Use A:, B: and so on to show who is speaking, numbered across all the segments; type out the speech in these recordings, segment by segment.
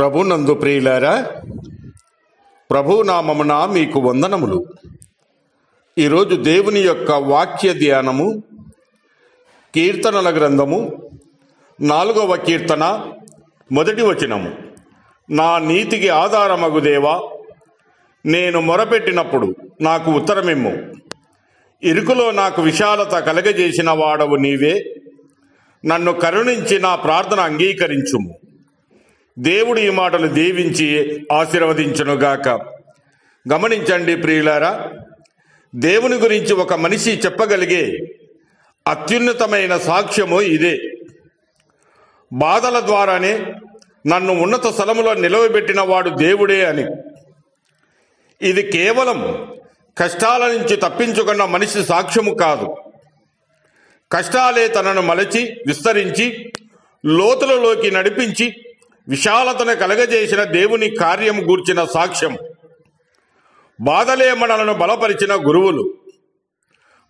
A: ప్రభునందు ప్రియులారా ప్రభునామమున మీకు వందనములు. ఈరోజు దేవుని యొక్క వాక్య ధ్యానము కీర్తనల గ్రంథము నాలుగవ కీర్తన మొదటి వచనము. నా నీతికి ఆధారమగు దేవా నేను మొరపెట్టినప్పుడు నాకు ఉత్తరమిమ్ము. ఇరుకులో నాకు విశాలత కలగజేసిన వాడవు నీవే. నన్ను కరుణించి నా ప్రార్థన అంగీకరించుము. దేవుడు ఈ మాటలు దీవించి ఆశీర్వదించునుగాక. గమనించండి ప్రియులారా దేవుని గురించి ఒక మనిషి చెప్పగలిగే అత్యున్నతమైన సాక్ష్యము ఇదే. బాధల ద్వారానే నన్ను ఉన్నత స్థలములో నిలవబెట్టిన వాడు దేవుడే అని. ఇది కేవలం కష్టాల నుంచి తప్పించుకున్న మనిషి సాక్ష్యము కాదు. కష్టాలే తనను మలచి విస్తరించి లోతులలోకి నడిపించి విశాలతను కలగజేసిన దేవుని కార్యం గూర్చిన సాక్ష్యం. బాధలే మనలను బలపరిచిన గురువులు.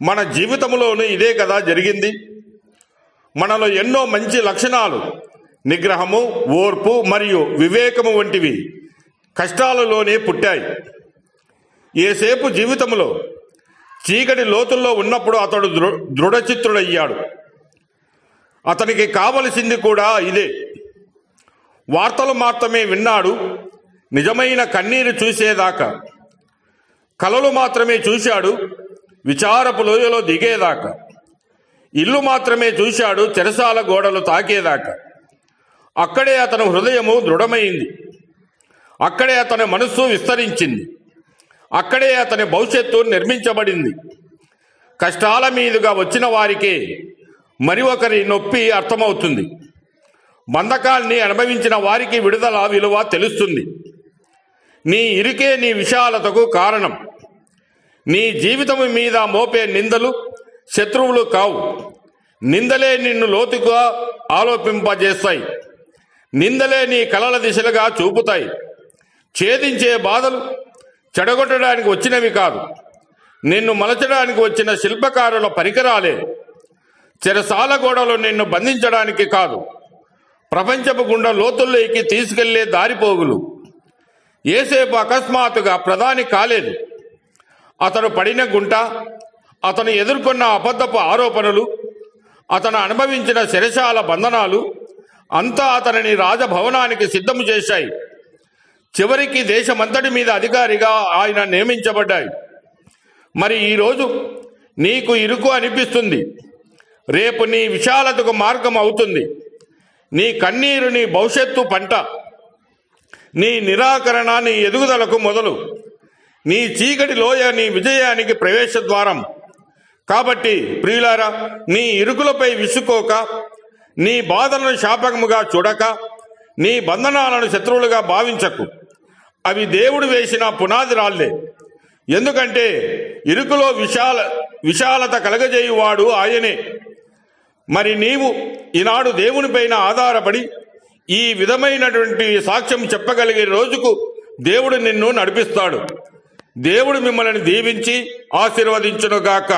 A: మన జీవితంలోనూ ఇదే కదా జరిగింది. మనలో ఎన్నో మంచి లక్షణాలు నిగ్రహము ఓర్పు మరియు వివేకము వంటివి కష్టాలలోనే పుట్టాయి. ఏసేపు జీవితంలో చీకటి లోతుల్లో ఉన్నప్పుడు అతడు దృ దృఢచిత్రుడయ్యాడు అతనికి కావలసింది కూడా ఇదే. వార్తలు మాత్రమే విన్నాడు నిజమైన కన్నీరు చూసేదాకా కలలు మాత్రమే చూశాడు విచారపు లోయలో దిగేదాకా ఇల్లు మాత్రమే చూశాడు చెరసాల గోడలు తాకేదాకా. అక్కడే అతని హృదయము దృఢమైంది. అక్కడే అతని మనస్సు విస్తరించింది. అక్కడే అతని భవిష్యత్తు నిర్మించబడింది. కష్టాల మీదుగా వచ్చిన వారికే మరి ఒకరి నొప్పి అర్థమవుతుంది. బంధకాల్ని అనుభవించిన వారికి విడుదల విలువ తెలుస్తుంది. నీ ఇరికే నీ విశాలతకు కారణం. నీ జీవితము మీద మోపే నిందలు శత్రువులు కావు. నిందలే నిన్ను లోతుగా ఆలోపింపజేస్తాయి నిందలే నీ కలల దిశలుగా చూపుతాయి. ఛేదించే బాధలు చెడగొట్టడానికి వచ్చినవి కాదు. నిన్ను మలచడానికి వచ్చిన శిల్పకారుల పరికరాలే. చెరసాల గోడలు నిన్ను బంధించడానికి కాదు. ప్రపంచపు గుండా లోతుల్లోకి తీసుకెళ్ళే దారిపోగులు ఏసేపు అకస్మాత్తుగా ప్రధాని కాలేదు. అతను పడిన గుంట అతను ఎదుర్కొన్న అబద్ధపు ఆరోపణలు అతను అనుభవించిన శిరశాల బంధనాలు అంతా అతనిని రాజభవనానికి సిద్ధము చేశాయి. చివరికి దేశమంతటి మీద అధికారిగా ఆయన నియమించబడ్డాయి. మరి ఈరోజు నీకు ఇరుకు అనిపిస్తుంది. రేపు నీ విశాలతకు మార్గం అవుతుంది. నీ కన్నీరు నీ భవిష్యత్తు పంట. నీ నిరాకరణ నీ ఎదుగుదలకు మొదలు. నీ చీకటి లోయ నీ విజయానికి ప్రవేశ ద్వారం. కాబట్టి ప్రియులారా నీ ఇరుకులపై విసుకోక నీ బాధలను శాపకముగా చూడక నీ బంధనాలను శత్రువులుగా భావించకు. అవి దేవుడు వేసిన పునాది రాళ్ళే. ఎందుకంటే ఇరుకులో విశాల విశాలత కలగజేయువాడు ఆయనే. మరి నీవు ఈనాడు దేవునిపైన ఆధారపడి ఈ విధమైనటువంటి సాక్ష్యం చెప్పగలిగే రోజుకు దేవుడు నిన్ను నడిపిస్తాడు. దేవుడు మిమ్మల్ని దీవించి ఆశీర్వదించునుగాక.